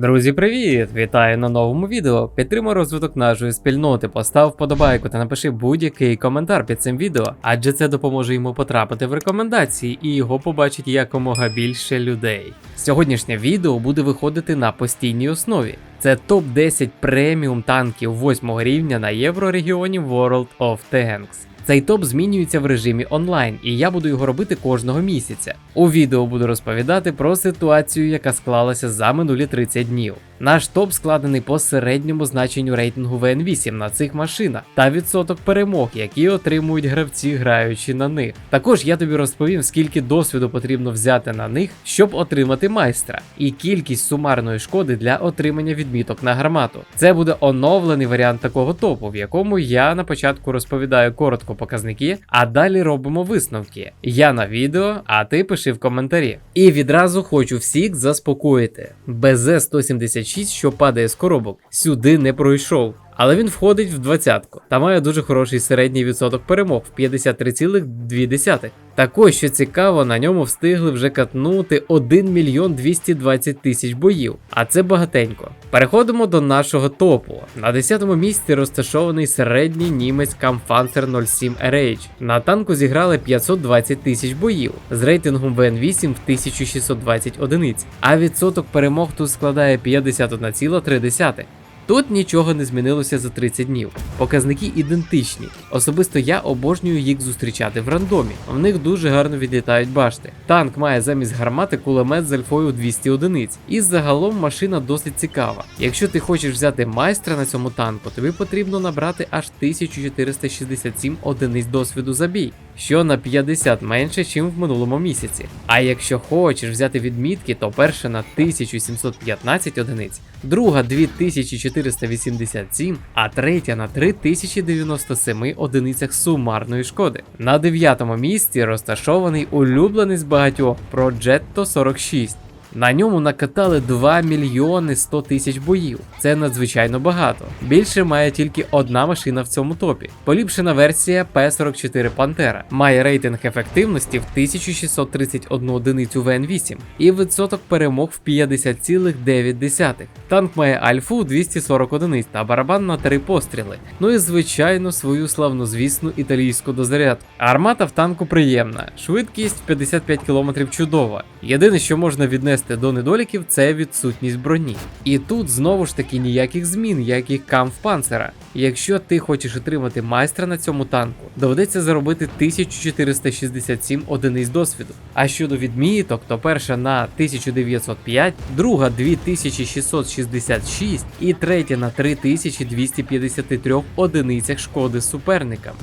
Друзі, привіт! Вітаю на новому відео. Підтримай розвиток нашої спільноти, постав вподобайку та напиши будь-який коментар під цим відео, адже це допоможе йому потрапити в рекомендації і його побачить якомога більше людей. Сьогоднішнє відео буде виходити на постійній основі. Це топ 10 преміум танків 8 рівня на єврорегіоні World of Tanks. Цей топ змінюється в режимі онлайн, і я буду його робити кожного місяця. У відео буду розповідати про ситуацію, яка склалася за минулі 30 днів. Наш топ складений по середньому значенню рейтингу VN8 на цих машинах та відсоток перемог, які отримують гравці, граючи на них. Також я тобі розповім, скільки досвіду потрібно взяти на них, щоб отримати майстра, і кількість сумарної шкоди для отримання відміток на гармату. Це буде оновлений варіант такого топу, в якому я на початку розповідаю коротко показники, а далі робимо висновки. Я на відео, а ти пиши в коментарі. І відразу хочу всіх заспокоїти. БЗ 176, що падає з коробок, сюди не пройшов. Але він входить в двадцятку та має дуже хороший середній відсоток перемог в 53,2. Також, що цікаво, на ньому встигли вже катнути 1 мільйон 220 тисяч боїв, а це багатенько. Переходимо до нашого топу. На 10-му місці розташований середній німець Kampfpanzer 07 RH. На танку зіграли 520 тисяч боїв з рейтингом VN8 в 1620 одиниць, а відсоток перемог тут складає 51,3. Тут нічого не змінилося за 30 днів. Показники ідентичні. Особисто я обожнюю їх зустрічати в рандомі. В них дуже гарно відлітають башти. Танк має замість гармати кулемет з альфою 200 одиниць. І загалом машина досить цікава. Якщо ти хочеш взяти майстра на цьому танку, тобі потрібно набрати аж 1467 одиниць досвіду за бій, що на 50 менше, ніж в минулому місяці. А якщо хочеш взяти відмітки, то перша на 1715 одиниць, друга 2487, а третя на 3097 одиницях сумарної шкоди. На дев'ятому місці розташований улюблений з багатьох Progetto 46. На ньому накатали 2 мільйони 100 тисяч боїв. Це надзвичайно багато. Більше має тільки одна машина в цьому топі. Поліпшена версія P44 Pantera. Має рейтинг ефективності в 1631 одиницю VN8 і відсоток перемог в 50,9. Танк має альфу 240 одиниць та барабан на 3 постріли. Ну і звичайно свою славнозвісну італійську дозарядку. Армата в танку приємна, швидкість 55 км чудова. Єдине, що можна віднести до недоліків, це відсутність броні. І тут знову ж таки ніяких змін, як і камфпанцера. Якщо ти хочеш отримати майстра на цьому танку, доведеться заробити 1467 одиниць досвіду. А щодо відміток, то перша на 1905, друга 2666 і третя на 3253 одиницях шкоди суперникам.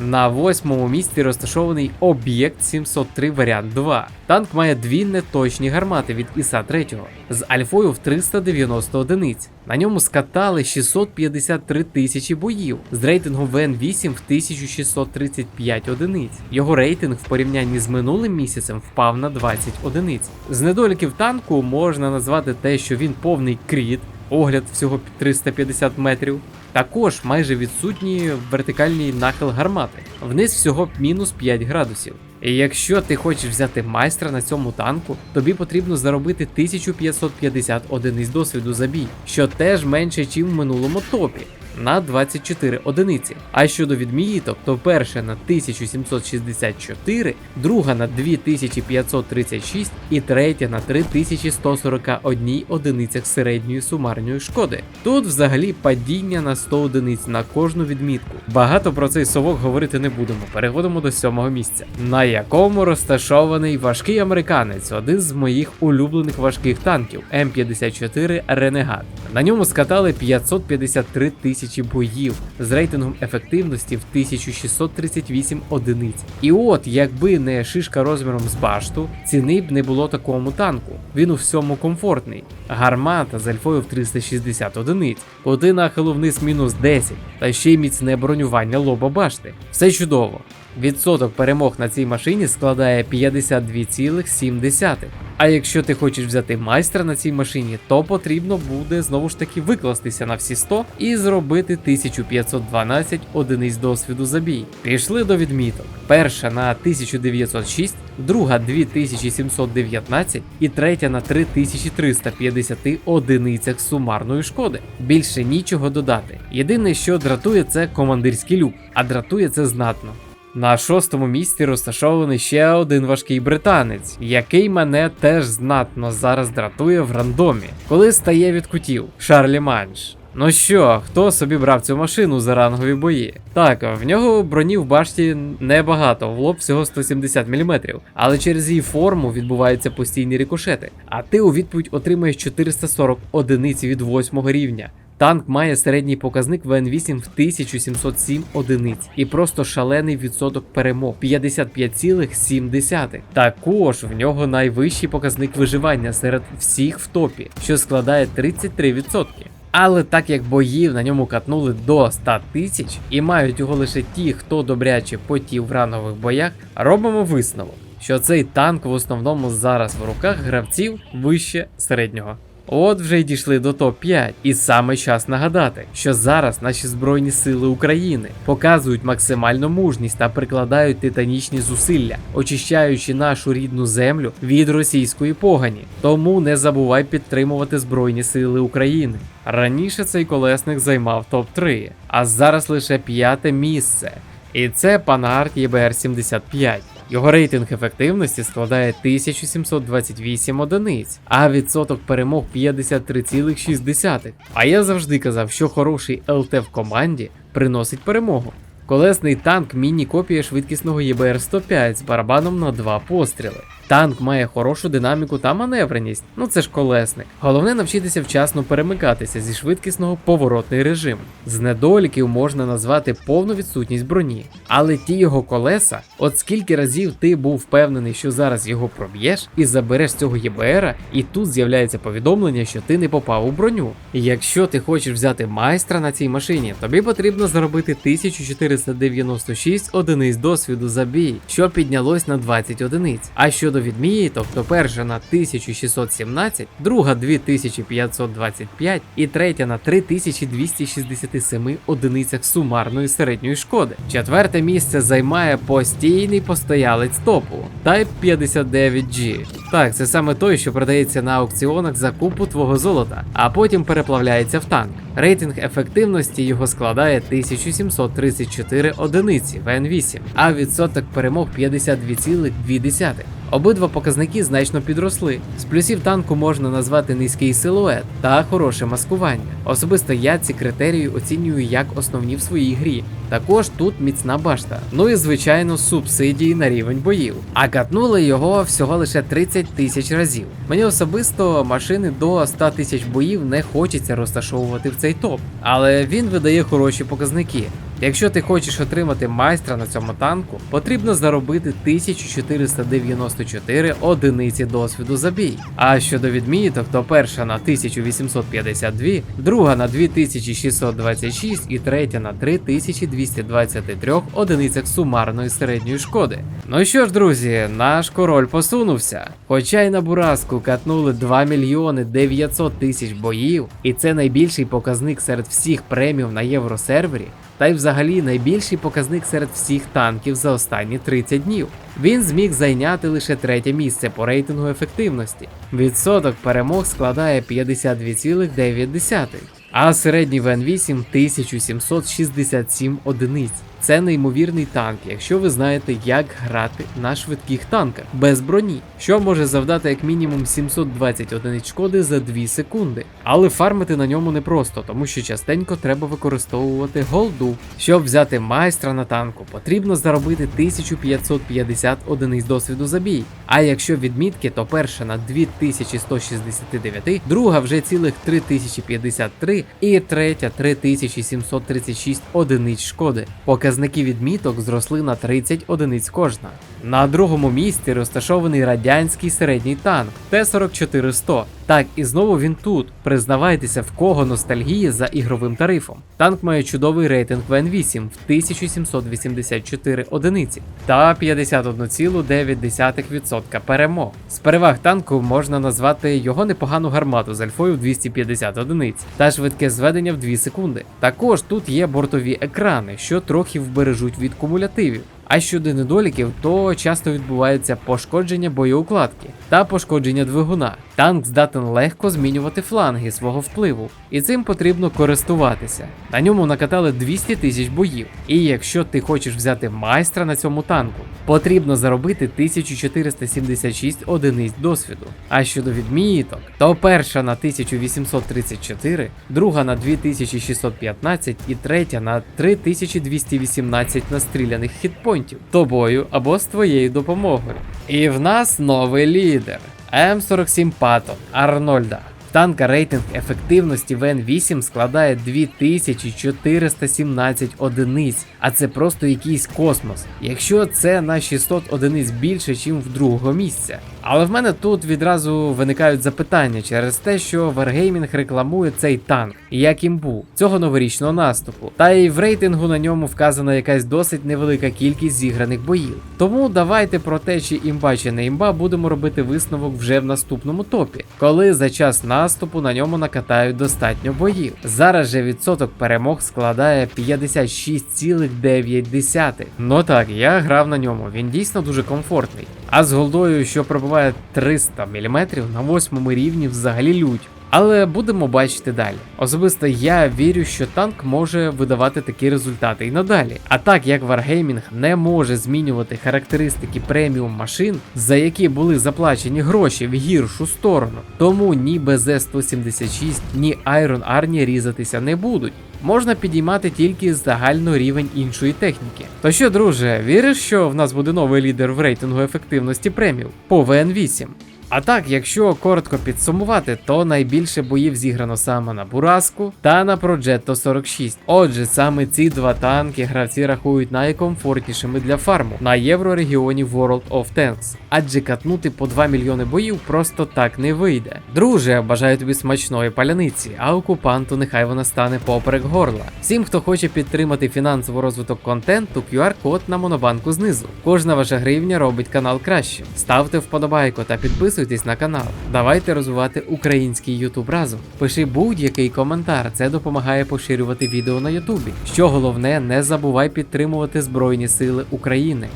На восьмому місці розташований об'єкт 703 варіант 2. Танк має дві неточні гармати від Іса 3 з альфою в 390 одиниць. На ньому скатали 653 тисячі боїв з рейтингом ВН8 в 1635 одиниць. Його рейтинг в порівнянні з минулим місяцем впав на 20 одиниць. З недоліків танку можна назвати те, що він повний кріт, огляд всього 350 метрів. Також майже відсутній вертикальний нахил гармати. Вниз всього мінус 5 градусів. І якщо ти хочеш взяти майстра на цьому танку, тобі потрібно заробити 1550 одиниць досвіду за бій, що теж менше, ніж в минулому топі. На 24 одиниці. А щодо відміток, то перша на 1764, друга на 2536 і третя на 3141 одиницях середньої сумарної шкоди. Тут взагалі падіння на 100 одиниць на кожну відмітку. Багато про цей совок говорити не будемо. Переходимо до сьомого місця, на якому розташований важкий американець, один з моїх улюблених важких танків М54 Ренегат. На ньому скатали 553 тисячі боїв з рейтингом ефективності в 1638 одиниць. І от, якби не шишка розміром з башту, ціни б не було такому танку. Він у всьому комфортний. Гармата з альфою в 360 одиниць, кути нахилу вниз мінус 10, та ще й міцне бронювання лоба башти. Все чудово. Відсоток перемог на цій машині складає 52,7. А якщо ти хочеш взяти майстра на цій машині, то потрібно буде знову ж таки викластися на всі 100 і зробити 1512 одиниць досвіду за бій. Пішли до відміток. Перша на 1906, друга 2719 і третя на 3350 одиницях сумарної шкоди. Більше нічого додати. Єдине, що дратує, це командирський люк, а дратує це знатно. На шостому місці розташований ще один важкий британець, який мене теж знатно зараз дратує в рандомі, коли стає від кутів Шарлі Манш. Ну що, хто собі брав цю машину за рангові бої? Так, в нього броні в башті небагато, в лоб всього 170 мм, але через її форму відбуваються постійні рикошети. А ти у відповідь отримаєш 440 одиниць від 8 рівня. Танк має середній показник ВН8 в 1707 одиниць і просто шалений відсоток перемог 55,7. Також в нього найвищий показник виживання серед всіх в топі, що складає 33%. Але так як боїв на ньому катнули до 100 тисяч і мають його лише ті, хто добряче потів в ранових боях, робимо висновок, що цей танк в основному зараз в руках гравців вище середнього. От вже й дійшли до топ-5, і саме час нагадати, що зараз наші Збройні Сили України показують максимальну мужність та прикладають титанічні зусилля, очищаючи нашу рідну землю від російської погані. Тому не забувай підтримувати Збройні Сили України. Раніше цей колесник займав топ-3, а зараз лише п'яте місце. І це Пангард ЄБР 75. Його рейтинг ефективності складає 1728 одиниць, а відсоток перемог 53,6. А я завжди казав, що хороший ЛТ в команді приносить перемогу. Колесний танк міні-копія швидкісного ЄБР 105 з барабаном на два постріли. Танк має хорошу динаміку та маневреність, ну це ж колесник. Головне навчитися вчасно перемикатися зі швидкісного поворотний режим. З недоліків можна назвати повну відсутність броні, але ті його колеса, от скільки разів ти був впевнений, що зараз його проб'єш і забереш цього ЄБРа, і тут з'являється повідомлення, що ти не попав у броню. Якщо ти хочеш взяти майстра на цій машині, тобі потрібно заробити 1496 одиниць досвіду за бій, що піднялось на 20 одиниць. А щодо відміток, то перша на 1617, друга 2525 і третя на 3267 одиницях сумарної середньої шкоди. Четверте місце займає постійний постоялець топу Type 59G. Так, це саме той, що продається на аукціонах за купу твого золота, а потім переплавляється в танк. Рейтинг ефективності його складає 1734 одиниці в N8, а відсоток перемог 52,2. Обидва показники значно підросли. З плюсів танку можна назвати низький силует та хороше маскування. Особисто я ці критерії оцінюю як основні в своїй грі. Також тут міцна башта. Ну і звичайно субсидії на рівень боїв. А катнули його всього лише 30 тисяч разів. Мені особисто машини до 100 тисяч боїв не хочеться розташовувати в цей топ, але він видає хороші показники. Якщо ти хочеш отримати майстра на цьому танку, потрібно заробити 1494 одиниці досвіду за бій. А щодо відміток, то перша на 1852, друга на 2626 і третя на 3223 одиницях сумарної середньої шкоди. Ну що ж, друзі, наш король посунувся. Хоча й на Бураску катнули 2 мільйони 900 тисяч боїв, і це найбільший показник серед всіх премів на євросервері та й взагалі найбільший показник серед всіх танків за останні 30 днів. Він зміг зайняти лише третє місце по рейтингу ефективності. Відсоток перемог складає 52,9, а середній ВН8 1767 одиниць. Це неймовірний танк, якщо ви знаєте, як грати на швидких танках без броні, що може завдати як мінімум 720 одиниць шкоди за 2 секунди. Але фармити на ньому непросто, тому що частенько треба використовувати голду. Щоб взяти майстра на танку, потрібно заробити 1550 одиниць досвіду за бій. А якщо відмітки, то перша на 2169, друга вже цілих 3053 і третя 3736 одиниць шкоди. Показники відміток зросли на 30 одиниць кожна. На другому місці розташований радянський середній танк Т-44-100. Так, і знову він тут. Признавайтеся, в кого ностальгія за ігровим тарифом. Танк має чудовий рейтинг ВН8 в 1784 одиниці та 51,9% перемог. З переваг танку можна назвати його непогану гармату з альфою в 250 одиниць та швидке зведення в 2 секунди. Також тут є бортові екрани, що трохи вбережуть від кумулятивів. А щодо недоліків, то часто відбувається пошкодження боєукладки та пошкодження двигуна. Танк здатен легко змінювати фланги свого впливу, і цим потрібно користуватися. На ньому накатали 200 тисяч боїв. І якщо ти хочеш взяти майстра на цьому танку, потрібно заробити 1476 одиниць досвіду. А щодо відміток, то перша на 1834, друга на 2615 і третя на 3218 настріляних хітпойнтів тобою або з твоєю допомогою. І в нас новий лідер М47 Патон Арнольда. Танка рейтинг ефективності ВН8 складає 2417 одиниць, а це просто якийсь космос. Якщо це на 600 одиниць більше, ніж в другого місця. Але в мене тут відразу виникають запитання через те, що Wargaming рекламує цей танк, як їм був цього новорічного наступу. Та й в рейтингу на ньому вказана якась досить невелика кількість зіграних боїв. Тому давайте про те, чи імба чи не імба, будемо робити висновок вже в наступному топі, коли за час наступу на ньому накатають достатньо боїв. Зараз же відсоток перемог складає 56,9. Ну так, я грав на ньому, він дійсно дуже комфортний. А з голдою, що пробиває 300 мм на восьмому рівні взагалі лють. Але будемо бачити далі. Особисто я вірю, що танк може видавати такі результати і надалі. А так як Wargaming не може змінювати характеристики преміум машин, за які були заплачені гроші в гіршу сторону, тому ні BZ-176, ні Iron Arnie різатися не будуть. Можна підіймати тільки загально рівень іншої техніки. То що, друже, віриш, що в нас буде новий лідер в рейтингу ефективності премів по ВН8? А так, якщо коротко підсумувати, то найбільше боїв зіграно саме на Бураску та на Progetto 46. Отже, саме ці два танки гравці рахують найкомфортнішими для фарму на єврорегіоні World of Tanks, адже катнути по 2 мільйони боїв просто так не вийде. Друже, бажаю тобі смачної паляниці, а окупанту нехай вона стане поперек горла. Всім, хто хоче підтримати фінансовий розвиток контенту, QR-код на монобанку знизу. Кожна ваша гривня робить канал краще. Ставте вподобайку та підписуйтесь на канал. Давайте розвивати український Ютуб разом. Пиши будь-який коментар, це допомагає поширювати відео на Ютубі. Що головне, не забувай підтримувати Збройні Сили України.